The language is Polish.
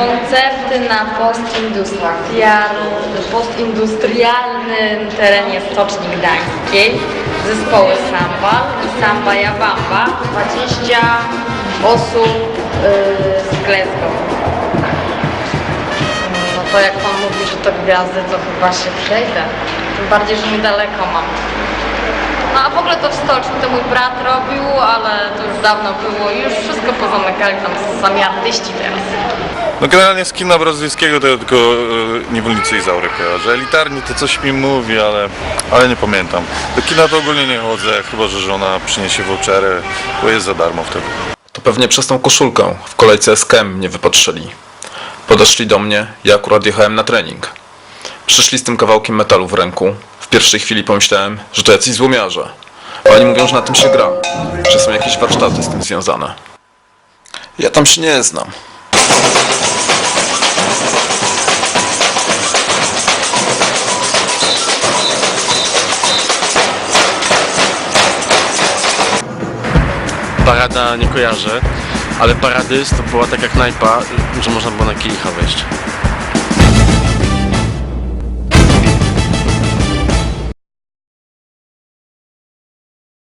koncerty na postindustrial, postindustrialnym terenie Stoczni Gdańskiej. Zespoły Samba i Samba Jabamba. 20 osób yy, z Glasgow. No to jak pan mówi, że to gwiazdy, to chyba się przejdę. Tym bardziej, że niedaleko mam. No a w ogóle to w stoczni to mój brat robił, ale to już dawno było i już wszystko pozamykali tam sami artyści teraz. No generalnie z kina brazylijskiego to ja tylko e, niewolnicy Izaury kojarzę. Elitarni to coś mi mówi, ale, ale nie pamiętam. Do kina to ogólnie nie chodzę, chyba że żona przyniesie vouchery, bo jest za darmo wtedy. To pewnie przez tą koszulkę w kolejce SKM mnie wypatrzyli. Podeszli do mnie, ja akurat jechałem na trening. Przyszli z tym kawałkiem metalu w ręku. Pierwszej chwili pomyślałem, że to jacyś złomiarze. A oni mówią, że na tym się gra, że są jakieś warsztaty z tym związane. Ja tam się nie znam. Parada nie kojarzę, ale Paradys to była taka knajpa, że można było na kielicha wejść.